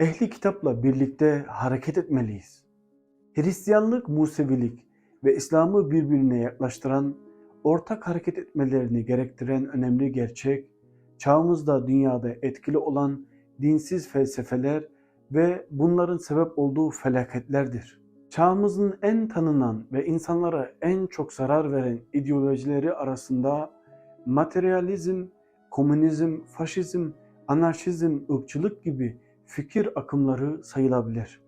Ehli kitapla birlikte hareket etmeliyiz. Hristiyanlık, Musevilik ve İslam'ı birbirine yaklaştıran, ortak hareket etmelerini gerektiren önemli gerçek, çağımızda dünyada etkili olan dinsiz felsefeler ve bunların sebep olduğu felaketlerdir. Çağımızın en tanınan ve insanlara en çok zarar veren ideolojileri arasında materyalizm, komünizm, faşizm, anarşizm, ırkçılık gibi fikir akımları sayılabilir.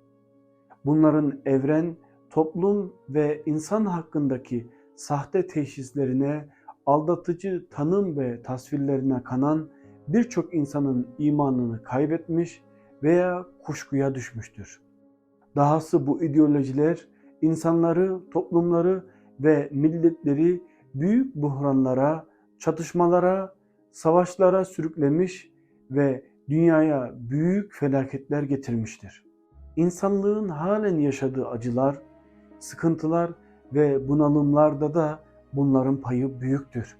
Bunların evren, toplum ve insan hakkındaki sahte teşhislerine, aldatıcı tanım ve tasvirlerine kanan birçok insanın imanını kaybetmiş veya kuşkuya düşmüştür. Dahası bu ideolojiler insanları, toplumları ve milletleri büyük buhranlara, çatışmalara, savaşlara sürüklemiş ve dünyaya büyük felaketler getirmiştir. İnsanlığın halen yaşadığı acılar, sıkıntılar ve bunalımlarda da bunların payı büyüktür.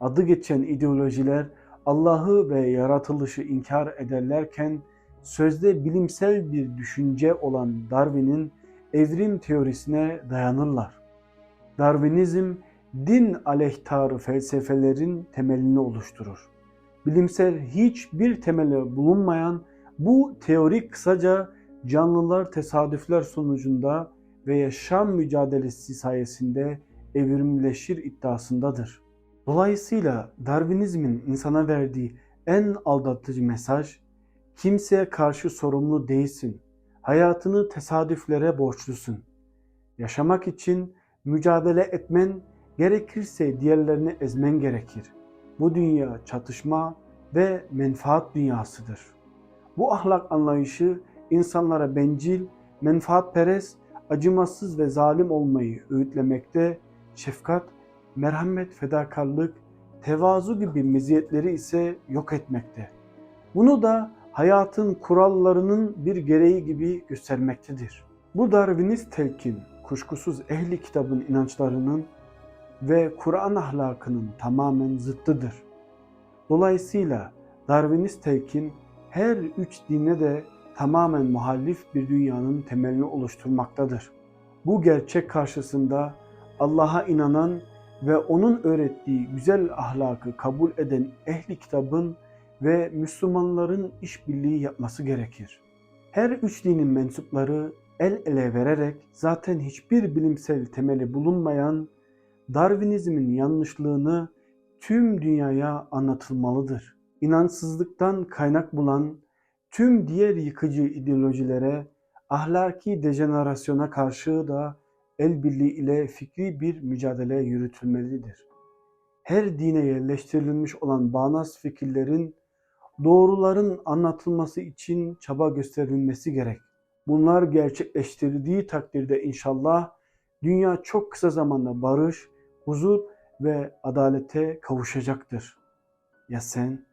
Adı geçen ideolojiler Allah'ı ve yaratılışı inkar ederlerken sözde bilimsel bir düşünce olan Darwin'in evrim teorisine dayanırlar. Darwinizm din aleyhtarı felsefelerin temelini oluşturur. Bilimsel hiçbir temeli bulunmayan bu teori kısaca canlılar tesadüfler sonucunda ve yaşam mücadelesi sayesinde evrimleşir iddiasındadır. Dolayısıyla Darwinizmin insana verdiği en aldatıcı mesaj, kimseye karşı sorumlu değilsin, hayatını tesadüflere borçlusun. Yaşamak için mücadele etmen, gerekirse diğerlerini ezmen gerekir. Bu dünya çatışma ve menfaat dünyasıdır. Bu ahlak anlayışı insanlara bencil, menfaatperest, acımasız ve zalim olmayı öğütlemekte, şefkat, merhamet, fedakarlık, tevazu gibi meziyetleri ise yok etmekte. Bunu da hayatın kurallarının bir gereği gibi göstermektedir. Bu Darwinist telkin kuşkusuz ehli kitabın inançlarının ve Kur'an ahlakının tamamen zıttıdır. Dolayısıyla Darwinist telkin her üç dine de tamamen muhalif bir dünyanın temelini oluşturmaktadır. Bu gerçek karşısında Allah'a inanan ve onun öğrettiği güzel ahlakı kabul eden ehli kitabın ve Müslümanların işbirliği yapması gerekir. Her üç dinin mensupları el ele vererek zaten hiçbir bilimsel temeli bulunmayan Darwinizmin yanlışlığını tüm dünyaya anlatılmalıdır. İnançsızlıktan kaynak bulan tüm diğer yıkıcı ideolojilere, ahlaki dejenerasyona karşı da el birliği ile fikri bir mücadele yürütülmelidir. Her dine yerleştirilmiş olan bağnaz fikirlerin doğruların anlatılması için çaba gösterilmesi gerek. Bunlar gerçekleştirildiği takdirde inşallah dünya çok kısa zamanda barış, huzur ve adalete kavuşacaktır. Ya sen?